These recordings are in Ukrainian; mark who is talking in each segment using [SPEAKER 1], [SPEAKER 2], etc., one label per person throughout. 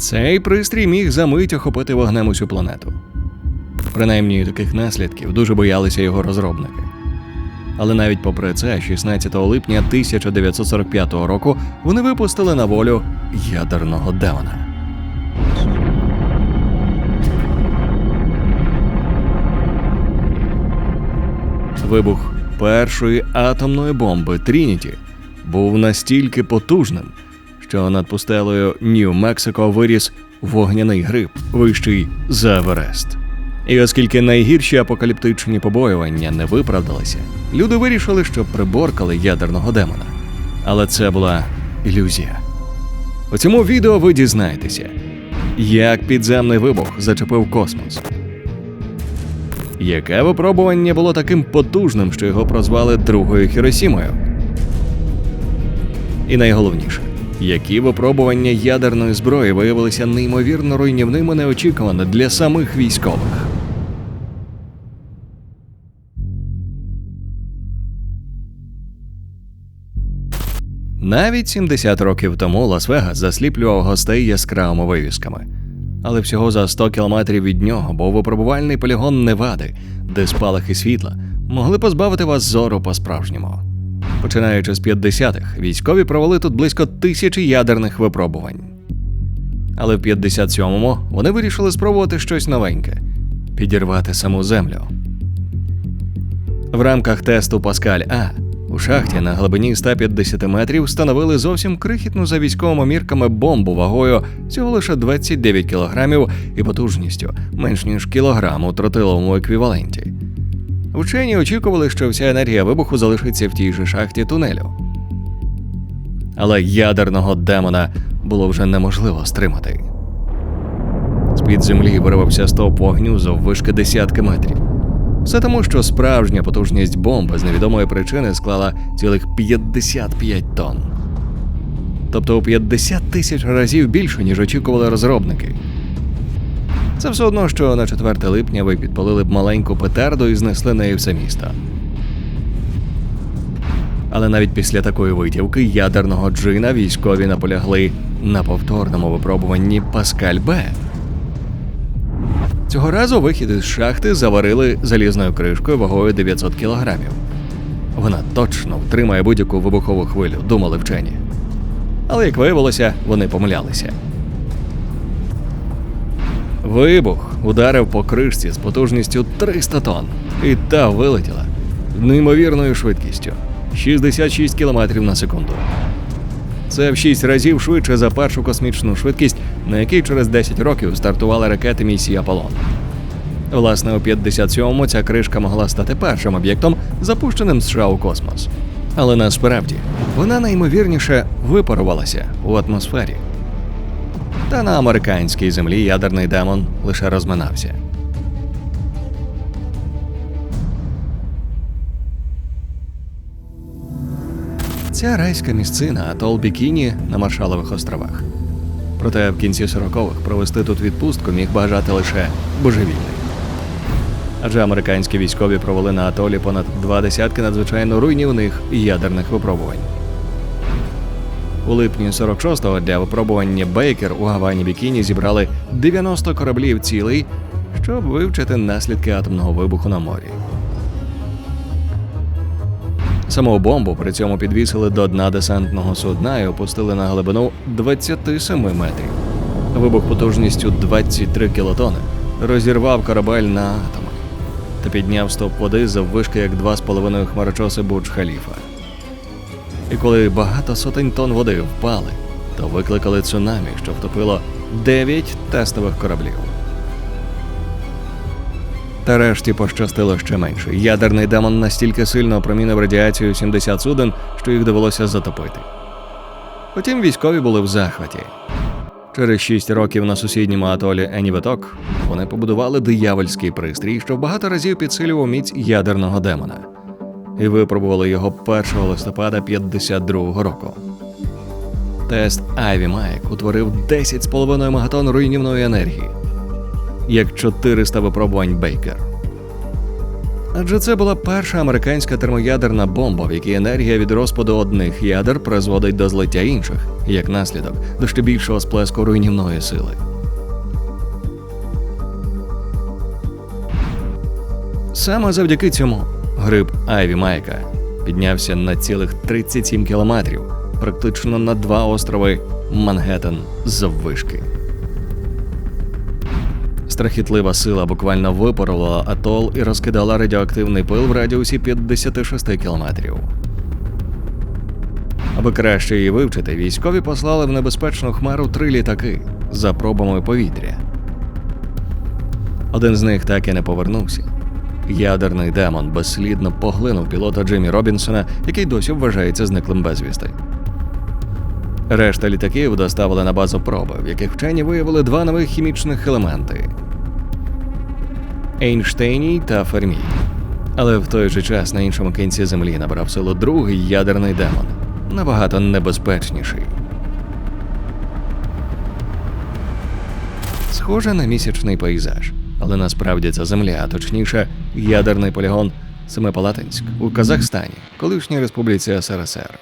[SPEAKER 1] Цей пристрій міг за мить охопити вогнем усю планету. Принаймні таких наслідків дуже боялися його розробники. Але навіть попри це, 16 липня 1945 року вони випустили на волю ядерного демона. Вибух першої атомної бомби Трініті був настільки потужним, що над пустелею Нью-Мексико виріс вогняний гриб, вищий за Еверест. І оскільки найгірші апокаліптичні побоювання не виправдалися, люди вирішили, що приборкали ядерного демона. Але це була ілюзія. У цьому відео ви дізнаєтеся, як підземний вибух зачепив космос. Яке випробування було таким потужним, що його прозвали Другою Хіросімою? І найголовніше, які випробування ядерної зброї виявилися неймовірно руйнівними неочікувано для самих військових. Навіть 70 років тому Лас-Вегас засліплював гостей яскравими вивісками. Але всього за 100 кілометрів від нього був випробувальний полігон Невади, де спалахи світла могли позбавити вас зору по-справжньому. Починаючи з 50-х, військові провели тут близько тисячі ядерних випробувань. Але в 57-му вони вирішили спробувати щось новеньке підірвати саму землю. В рамках тесту Паскаль А у шахті на глибині 150 метрів встановили зовсім крихітну за військовими мірками бомбу вагою всього лише 29 кілограмів і потужністю менш ніж кілограм у тротиловому еквіваленті. Вчені очікували, що вся енергія вибуху залишиться в тій же шахті тунелю. Але ядерного демона було вже неможливо стримати. З-під землі вирвався стовп вогню заввишки десятки метрів. Все тому, що справжня потужність бомби з невідомої причини склала цілих 55 тонн. Тобто у 50 тисяч разів більше, ніж очікували розробники. Це все одно, що на 4 липня ви підпалили б маленьку петарду і знесли нею все місто. Але навіть після такої витівки ядерного джина військові наполягли на повторному випробуванні Паскаль Б. Цього разу вихід із шахти заварили залізною кришкою вагою 900 кілограмів. Вона точно втримає будь-яку вибухову хвилю, думали вчені. Але як виявилося, вони помилялися. Вибух ударив по кришці з потужністю 300 тонн, і та вилетіла неймовірною швидкістю 66 км на секунду. Це в 6 разів швидше за першу космічну швидкість, на якій через 10 років стартували ракети місії Аполлон. Власне, у 57-му ця кришка могла стати першим об'єктом, запущеним США у космос. Але насправді вона найімовірніше випарувалася у атмосфері. Та на американській землі ядерний демон лише розминався. Ця райська місцина атол Бікіні на Маршалових островах. Проте в кінці 40-х провести тут відпустку міг бажати лише божевільний. Адже американські військові провели на атолі понад два десятки надзвичайно руйнівних ядерних випробувань. У липні 46-го для випробування Бейкер у Гавані Бікіні зібрали 90 кораблів цілий, щоб вивчити наслідки атомного вибуху на морі. Саму бомбу при цьому підвісили до дна десантного судна і опустили на глибину 27 метрів. Вибух потужністю 23 кілотони розірвав корабель на атоми та підняв стоп води заввишки як 2,5 хмарочоси Бурдж Халіфа. І коли багато сотень тонн води впали, то викликали цунамі, що втопило 9 тестових кораблів. Та решті пощастило ще менше. Ядерний демон настільки сильно опромінив радіацію 70 суден, що їх довелося затопити. Потім військові були в захваті. Через шість років на сусідньому атолі Еніветок вони побудували диявольський пристрій, що багато разів підсилював міць ядерного демона, і випробували його 1 листопада 52-го року. Тест Айві Майк утворив 10,5 мегатон руйнівної енергії, як 400 випробувань Бейкер. Адже це була перша американська термоядерна бомба, в якій енергія від розпаду одних ядер призводить до злиття інших, як наслідок до ще більшого сплеску руйнівної сили. Саме завдяки цьому гриб Айві Майка піднявся на цілих 37 кілометрів, практично на два острови Мангеттен заввишки. Страхітлива сила буквально випарувала атол і розкидала радіоактивний пил в радіусі 56 кілометрів. Аби краще її вивчити, військові послали в небезпечну хмару три літаки за пробами повітря. Один з них так і не повернувся. Ядерний демон безслідно поглинув пілота Джиммі Робінсона, який досі вважається зниклим безвісти. Решта літаків доставили на базу проби, в яких вчені виявили два нових хімічних елементи Ейнштейній та Фермій. Але в той же час на іншому кінці землі набрав силу другий ядерний демон, набагато небезпечніший. Схоже на місячний пейзаж, але насправді це земля, а точніше, ядерний полігон Семипалатинськ у Казахстані, колишній республіці СРСР.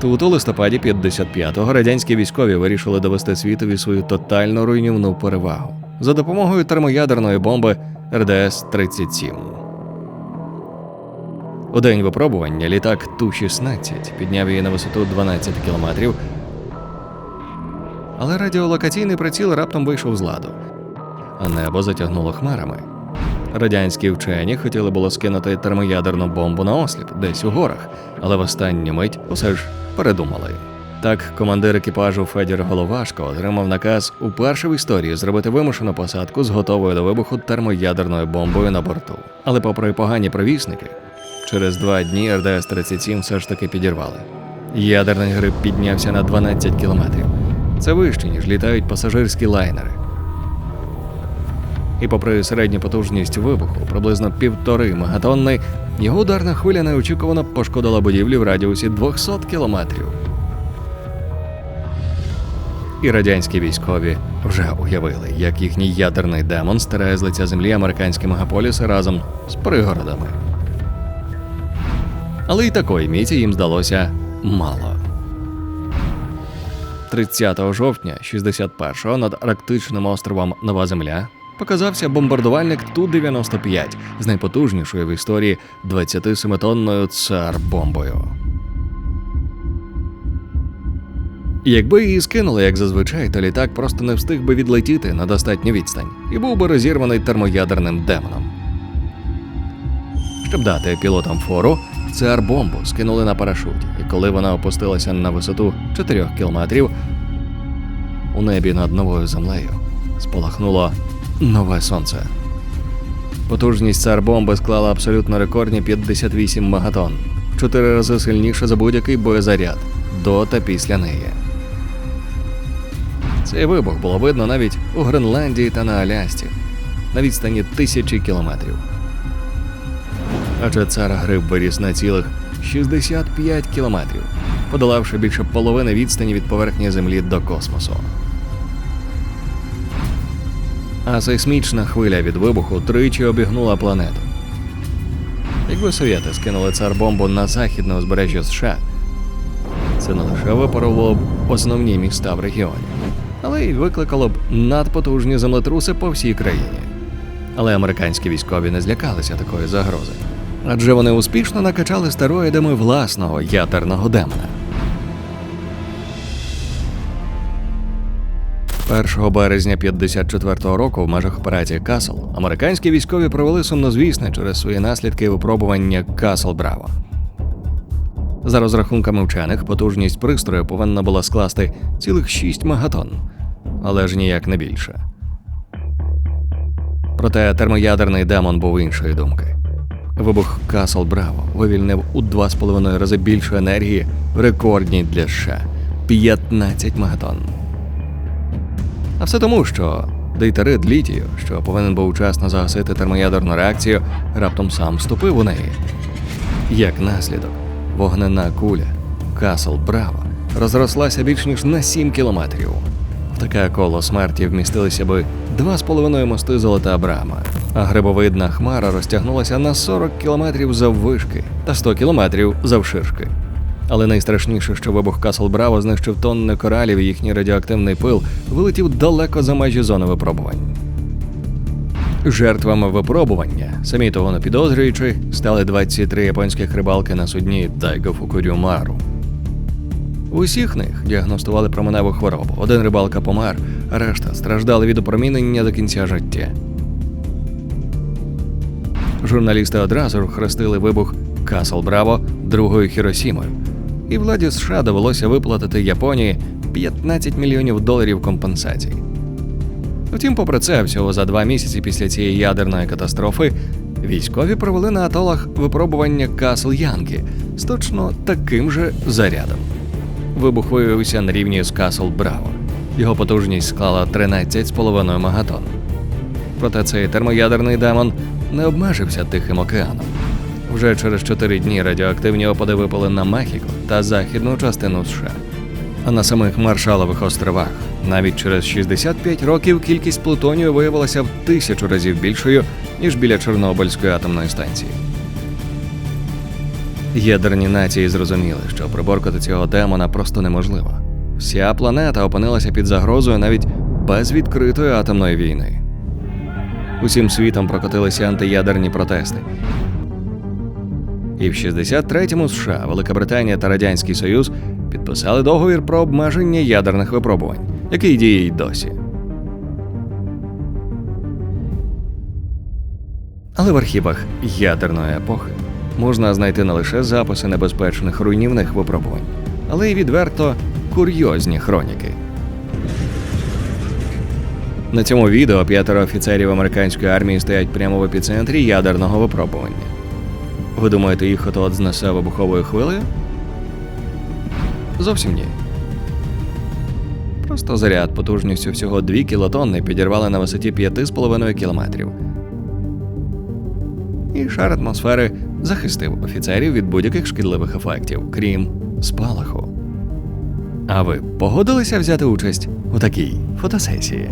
[SPEAKER 1] Тут у листопаді 55-го радянські військові вирішили довести світові свою тотально руйнівну перевагу за допомогою термоядерної бомби РДС-37. У день випробування літак Ту-16 підняв її на висоту 12 кілометрів, але радіолокаційний приціл раптом вийшов з ладу, а небо затягнуло хмарами. Радянські вчені хотіли було скинути термоядерну бомбу на осліп десь у горах, але в останню мить усе ж передумали. Так, командир екіпажу Федір Головашко отримав наказ уперше в історії зробити вимушену посадку з готовою до вибуху термоядерною бомбою на борту. Але, попри погані провісники, через два дні РДС-37 все ж таки підірвали. Ядерний гриб піднявся на 12 кілометрів. Це вище, ніж літають пасажирські лайнери. І попри середню потужність вибуху, приблизно півтори мегатонни, його ударна хвиля неочікувано пошкодила будівлі в радіусі 200 кілометрів. І радянські військові вже уявили, як їхній ядерний демон стирає з лиця землі американські мегаполіси разом з пригородами. Але й такої міці їм здалося мало. 30 жовтня 61-го над арктичним островом Нова Земля показався бомбардувальник Ту-95 з найпотужнішою в історії 27-тонною цар-бомбою. Якби її скинули, як зазвичай, то літак просто не встиг би відлетіти на достатню відстань і був би розірваний термоядерним демоном. Щоб дати пілотам фору, цар-бомбу скинули на парашуті, і коли вона опустилася на висоту 4 кілометрів, у небі над новою землею спалахнуло нове сонце. Потужність цар-бомби склала абсолютно рекордні 58 мегатон, в чотири рази сильніше за будь-який боєзаряд до та після неї. Цей вибух було видно навіть у Гренландії та на Алясці на відстані тисячі кілометрів. Адже цар гриб виріс на цілих 65 кілометрів, подолавши більше половини відстані від поверхні Землі до космосу. А сейсмічна хвиля від вибуху тричі обігнула планету. Якби совєти скинули цар-бомбу на західне узбережжя США, це не лише випарувало б основні міста в регіоні, але й викликало б надпотужні землетруси по всій країні. Але американські військові не злякалися такої загрози, адже вони успішно накачали стероїдами власного ядерного демона. 1 березня 54-го року в межах операції Касл американські військові провели сумнозвісне через свої наслідки випробування Касл Браво. За розрахунками вчених, потужність пристрою повинна була скласти цілих 6 мегатонн, але ж ніяк не більше. Проте термоядерний демон був іншої думки. Вибух Касл Браво вивільнив у 2,5 рази більше енергії рекордній для США 15 мегатонн. А все тому, що дейтерит літію, що повинен був вчасно загасити термоядерну реакцію, раптом сам вступив у неї. Як наслідок, вогнена куля Касл Браво розрослася більш ніж на 7 кілометрів. В таке коло смерті вмістилися би два з половиною мости золота Абрама, а грибовидна хмара розтягнулася на 40 кілометрів заввишки та 100 кілометрів завширшки. Але найстрашніше, що вибух Касл Браво знищив тонни коралів, і їхній радіоактивний пил вилетів далеко за межі зони випробувань. Жертвами випробування, самі того не підозрюючи, стали 23 японських рибалки на судні Тайго Фукурю Мару. У усіх них діагностували променеву хворобу. Один рибалка помер, а решта страждали від опромінення до кінця життя. Журналісти одразу хрестили вибух Касл Браво другою Хіросімою, і владі США довелося виплатити Японії 15 мільйонів доларів компенсацій. Втім, попри це, всього за два місяці після цієї ядерної катастрофи військові провели на атолах випробування Касл Янки з точно таким же зарядом. Вибух виявився на рівні з Касл Браво. Його потужність склала 13,5 мегатон. Проте цей термоядерний демон не обмежився Тихим океаном. Вже через 4 дні радіоактивні опади випали на Мехіко та західну частину США. А на самих Маршалових островах навіть через 65 років кількість плутонію виявилася в тисячу разів більшою, ніж біля Чорнобильської атомної станції. Ядерні нації зрозуміли, що приборкати цього демона просто неможливо. Вся планета опинилася під загрозою навіть без відкритої атомної війни. Усім світом прокотилися антиядерні протести. І в 63-му США, Велика Британія та Радянський Союз підписали договір про обмеження ядерних випробувань, який діє й досі. Але в архівах ядерної епохи можна знайти не лише записи небезпечних руйнівних випробувань, але й відверто курйозні хроніки. На цьому відео п'ятеро офіцерів американської армії стоять прямо в епіцентрі ядерного випробування. Ви думаєте, їх от-от знесе вибуховою хвилею? Зовсім ні. Просто заряд потужністю всього 2 кілотонни підірвали на висоті 5,5 кілометрів. І шар атмосфери захистив офіцерів від будь-яких шкідливих ефектів, крім спалаху. А ви погодилися взяти участь у такій фотосесії?